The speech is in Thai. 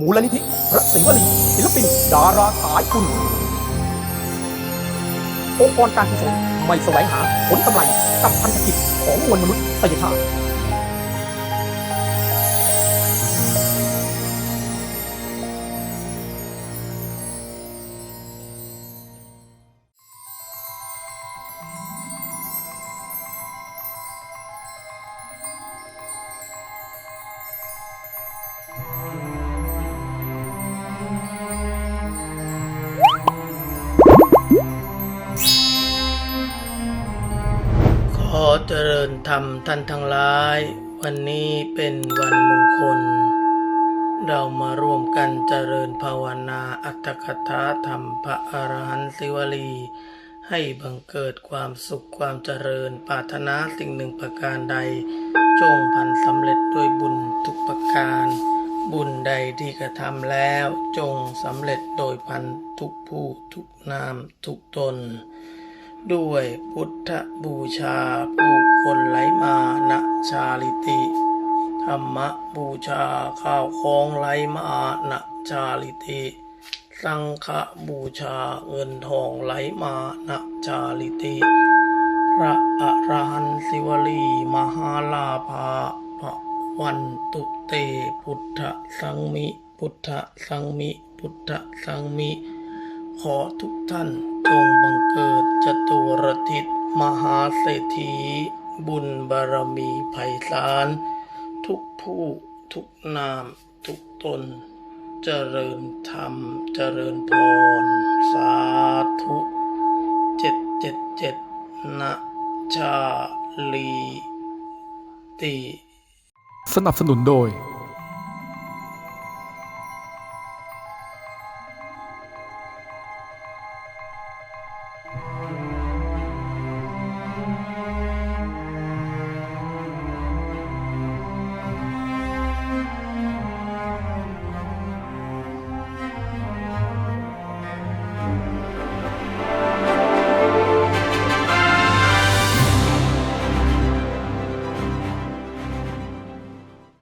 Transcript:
มูลนิธิพระศรีวลีศิลปิน ดาราสายคุณองค์กรการกุศลไม่แสวงหาผลกำไรกับพันธกิจของมวลมนุษยชาติ ขอเจริญธรรมท่านทั้งหลาย วันนี้เป็นวันมงคล เรามาร่วมกันเจริญภาวนาอัตถกถาธรรมพระอรหันติวลี ให้บังเกิดความสุขความเจริญปรารถนาสิ่งหนึ่งประการใด จงพันสำเร็จด้วยบุญทุกประการ บุญใดที่กระทำแล้วจงสำเร็จโดยพันทุกผู้ทุกนามทุกตน ด้วยพุทธบูชาผู้คนไหลมาณชาลิติ ธรรมบูชาข้าวของไหลมาณชาลิติ สังฆบูชาเงินทองไหลมาณชาลิติ พระอรหันตสิวลีมหาลาภาภวันตุเตพุทธสังมิ พุทธสังมิ พุทธสังมิ ขอทุกท่านจงบังเกิดจตุรทิศมหาเศรษฐี บุญบารมีไพศาล ทุกผู้ทุกนาม ทุกตน เจริญธรรม เจริญพร สาธุเจ็ดเจ็ดเจ็ดนะชาลีติ สนับสนุนโดย